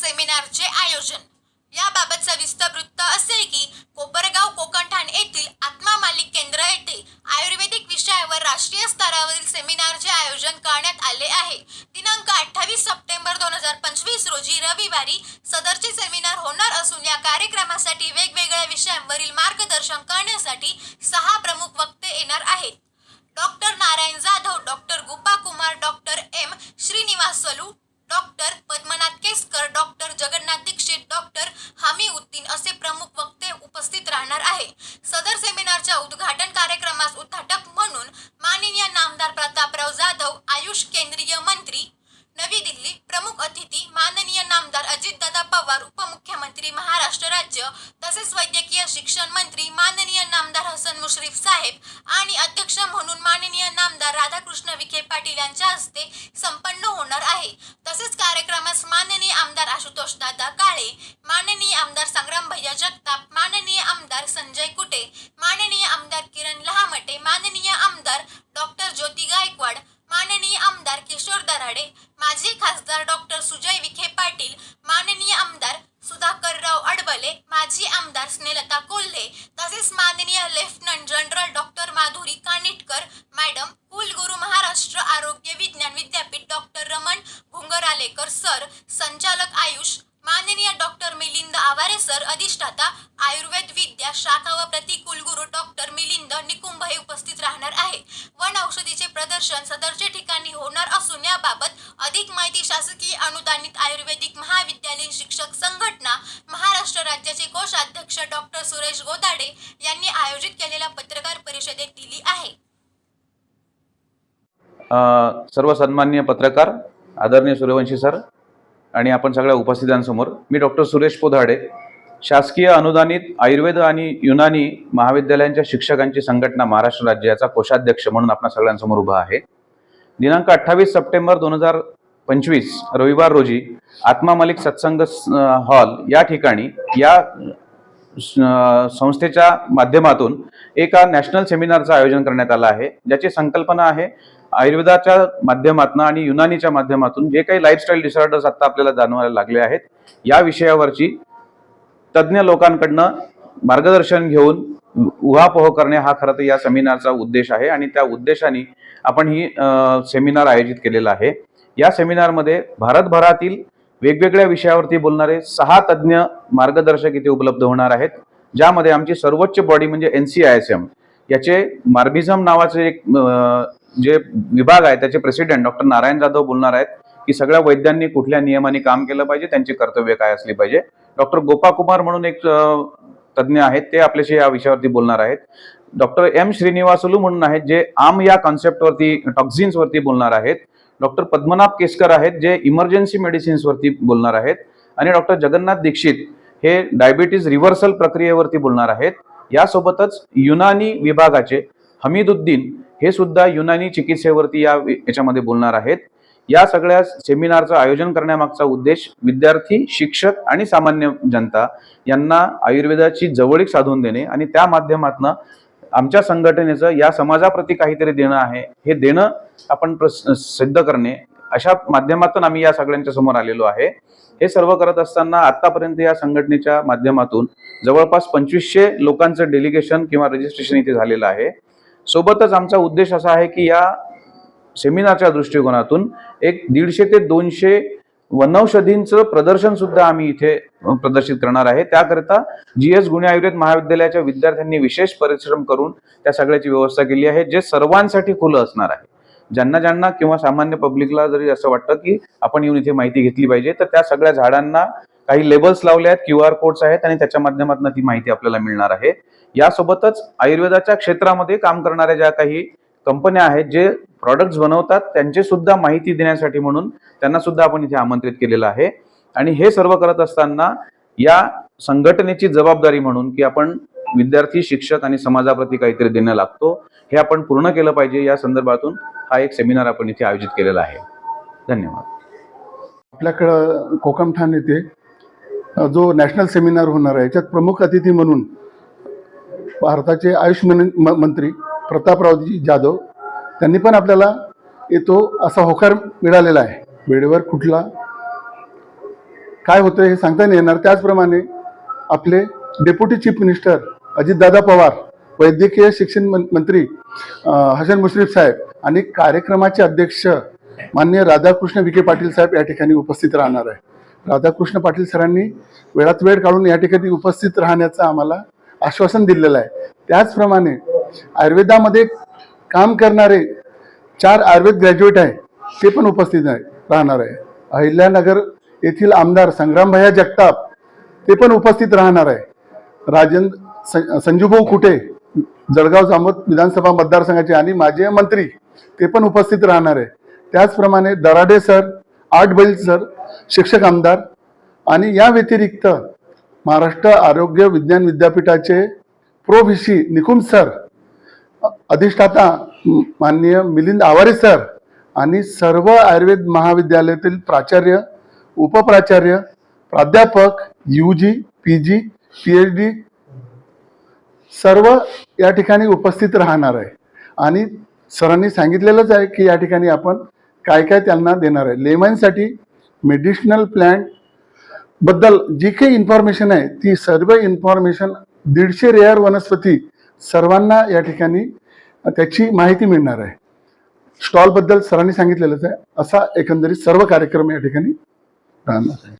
सेमिनारचे आयोजन. याबाबत सविस्तर वृत्त असे की कोपरगाव कोकणठाण येथील आत्मा मालिक केंद्र येथे आयुर्वेदिक विषयावर राष्ट्रीय स्तरावरील सेमिनारचे आयोजन करण्यात आले आहे. दिनांक अठ्ठावीस सप्टेंबर दोन हजार पंचवीस रोजी रविवारी सदरचे सेमिनार होणार असून या कार्यक्रमासाठी वेगवेगळ्या विषयांवरील मार्गदर्शन करण्यासाठी सहा प्रमुख वक्ते सदर सेमिनारच्या उद्घाटन कार्यक्रमास उद्घाटक म्हणून माननीय नामदार प्रतापराव जाधव आयुष केंद्रीय मंत्री नवी दिल्ली प्रमुख अतिथी माननीय नामदार अजितदादा पवार उपमुख्यमंत्री महाराष्ट्र राज्य तसेच वैद्यकीय शिक्षण मंत्री माननीय नामदार हसन मुश्रीफ साहेब आणि अध्यक्ष म्हणून माननीय नामदार राधाकृष्ण विखे पाटील यांच्या हस्ते संपन्न होणार आहे. तसेच कार्यक्रमास माननीय आमदार आशुतोष दादा काळे माननीय आमदार संग्राम भैया जगताप माननीय आमदार संजय कुटे माननीय आमदार किरण लहामटे माननीय आमदार डॉक्टर ज्योती गायकवाड माननीय आमदार किशोर दराडे माजी खासदार डॉक्टर सुजय विखे पाटील माननीय आमदार सुधाकरराव अडबले माजी आमदार स्नेलता कोल्हे तसेच माननीय lieutenant general doctor Madhuri Kanitkar madam कुलगुरू महाराष्ट्र आरोग्य विज्ञान विद्यापीठ डॉक्टर रमण घुंगरालेकर सर संचालक आयुष माननीय डॉक्टर मिलिंद आवारे सर अधिष्ठाता आयुर्वेद विद्या शाखा व प्रतिकुलगुरू डॉक्टर मिलिंद निकुंभ हे उपस्थित राहणार आहे. दर्शन सदरच्या ठिकाणी होणार असून याबाबत अधिक माहिती शासकीय अनुदानित आयुर्वेदिक महाविद्यालयीन शिक्षक संघटना महाराष्ट्र राज्याचे कोषाध्यक्ष डॉक्टर सुरेश गोदाडे यांनी आयोजित केलेल्या पत्रकार परिषदेत दिली आहे. सर्व सन्मान्य पत्रकार आदरणीय सूर्यवंशी सर आणि आपण सगळ्या उपस्थितांसमोर मी डॉक्टर सुरेश पोधाडे शासकीय अनुदानित आयुर्वेद आणि युनानी महाविद्यालयांच्या शिक्षकांची संघटना महाराष्ट्र राज्याचा कोषाध्यक्ष म्हणून आपणा सगळ्यांसमोर उभा आहे. दिनांक अठ्ठावीस सप्टेंबर दोन हजार पंचवीस रविवार रोजी आत्मा मलिक सत्संग हॉल या ठिकाणी या संस्थेच्या माध्यमातून एका नॅशनल सेमिनारचं आयोजन करण्यात आलं आहे. ज्याची संकल्पना आहे आयुर्वेदाच्या माध्यमातून आणि युनानीच्या माध्यमातून जे काही लाईफस्टाईल डिसऑर्डर्स आता आपल्याला जाणवायला लागले आहेत या विषयावरची तज्ज्ञ लोकांकडनं मार्गदर्शन घेऊन उहापोह करणे हा खरं तर या सेमिनारचा उद्देश आहे आणि त्या उद्देशाने आपण ही सेमिनार आयोजित केलेला आहे. या सेमिनारमध्ये भारतभरातील वेगवेगळ्या विषयावरती बोलणारे सहा तज्ज्ञ मार्गदर्शक इथे उपलब्ध होणार आहेत ज्यामध्ये आमची सर्वोच्च बॉडी म्हणजे N C I S M याचे मार्बिझम नावाचे एक जे विभाग आहे त्याचे प्रेसिडेंट डॉक्टर नारायण जाधव बोलणार आहेत. की सगळ्या वैद्यांनी कुठल्या नियमाने काम केलं पाहिजे त्यांची कर्तव्य काय असली पाहिजे. डॉक्टर गोपा कुमार म्हणून एक तज्ज्ञ आहेत ते आपल्याशी या विषयावरती बोलणार आहेत. डॉक्टर एम श्रीनिवासलू म्हणून आहेत जे आम या कॉन्सेप्टवरती टॉक्झिन्सवरती बोलणार आहेत. डॉक्टर पद्मनाभ केसकर आहेत जे इमर्जन्सी मेडिसिन्सवरती बोलणार आहेत. आणि डॉक्टर जगन्नाथ दीक्षित हे डायबिटीज रिव्हर्सल प्रक्रियेवरती बोलणार आहेत. यासोबतच युनानी विभागाचे हमीदुद्दीन हे सुद्धा युनानी चिकित्सेवरती या याच्यामध्ये बोलणार आहेत. या सगळ्या सेमिनारचं आयोजन करण्यामागचा उद्देश विद्यार्थी शिक्षक आणि सामान्य जनता यांना आयुर्वेदाची जवळीक साधून देणे आणि त्या माध्यमातून आमच्या संघटनेचं या समाजाप्रती काहीतरी देणं आहे हे देणं आपण सिद्ध करणे अशा माध्यमातून आम्ही या सगळ्यांच्या समोर आलेलो आहे. हे सर्व करत असताना आतापर्यंत या संघटनेच्या माध्यमातून जवळपास पंचवीसशे लोकांचं डेलिगेशन किंवा रजिस्ट्रेशन इथे झालेलं आहे. सोबतच आमचा उद्देश असा आहे की या सेमिनारच्या दृष्टिकोनातून एक दीडशे ते दोनशे वनौषधींचं प्रदर्शन सुद्धा आम्ही इथे प्रदर्शित करणार आहे. त्याकरिता जी एस गुणे आयुर्वेद महाविद्यालयाच्या विद्यार्थ्यांनी विशेष परिश्रम करून त्या सगळ्याची व्यवस्था केली आहे जे सर्वांसाठी खुलं असणार आहे. ज्यांना ज्यांना किंवा सामान्य पब्लिकला जरी असं वाटतं की आपण येऊन इथे माहिती घेतली पाहिजे तर त्या सगळ्या झाडांना काही लेबल्स लावले आहेत क्यू आर कोड्स आहेत आणि त्याच्या माध्यमातून ती माहिती आपल्याला मिळणार आहे. यासोबतच आयुर्वेदाच्या क्षेत्रामध्ये काम करणाऱ्या ज्या काही कंपन्या आहेत जे प्रॉडक्ट्स बनवतात त्यांची सुद्धा माहिती देण्यासाठी म्हणून त्यांना सुद्धा आपण इथे आमंत्रित केलेलं आहे. आणि हे सर्व करत असताना या संघटनेची जबाबदारी म्हणून की आपण विद्यार्थी शिक्षक आणि समाजाप्रती काहीतरी देणं लागतो हे आपण पूर्ण केलं पाहिजे. या संदर्भातून हा एक सेमिनार आपण इथे आयोजित केलेला आहे. धन्यवाद. आपल्याकडं कोकम ठाण येथे जो नॅशनल सेमिनार होणार आहे याच्यात प्रमुख अतिथी म्हणून भारताचे आयुष म- मंत्री प्रतापरावजी जाधव त्यांनी पण आपल्याला येतो असा होकार मिळालेला आहे. वेळेवर कुठला काय होतं हे सांगता नाही येणार. त्याचप्रमाणे आपले deputy chief minister Ajitdada Pawar वैद्यकीय शिक्षण मंत्री हसन मुश्रीफ साहेब आणि कार्यक्रमाचे अध्यक्ष माननीय राधाकृष्ण विखे पाटील साहेब या ठिकाणी उपस्थित राहणार आहे राधाकृष्ण पाटील सरांनी वेळात वेळ काढून या ठिकाणी उपस्थित राहण्याचं आम्हाला आश्वासन दिलेलं आहे. त्याचप्रमाणे आयुर्वेदामध्ये काम करणारे चार आयुर्वेद ग्रॅज्युएट आहे ते पण उपस्थित आहे राहणार आहे. अहिल्यानगर येथील आमदार संग्रामभैया जगताप ते पण उपस्थित राहणार आहे. राजेंद्र सं- संजूभाऊ कुटे जळगाव जामोद विधानसभा मतदारसंघाचे आणि माजी मंत्री ते पण उपस्थित राहणार आहे. त्याचप्रमाणे दराडे सर आठ बैल सर शिक्षक आमदार आणि या व्यतिरिक्त महाराष्ट्र आरोग्य विज्ञान विद्यापीठाचे प्रो व्ही. निकुंज सर अधिष्ठाता माननीय मिलिंद आवारे सर आणि सर्व आयुर्वेद महाविद्यालयातील प्राचार्य उपप्राचार्य प्राध्यापक U G P G P H D सर्व या ठिकाणी उपस्थित राहणार आहे. आणि सरांनी सांगितलेलंच आहे की या ठिकाणी आपण काय काय त्यांना देणार आहे. लेमनसाठी मेडिसिनल प्लॅन्टबद्दल जी काही इन्फॉर्मेशन आहे ती सर्व इन्फॉर्मेशन दीडशे रेअर वनस्पती सर्वांना या ठिकाणी त्याची माहिती मिळणार आहे. स्टॉलबद्दल सरांनी सांगितलेलंच आहे. असा एकंदरीत सर्व कार्यक्रम या ठिकाणी राहणार आहे.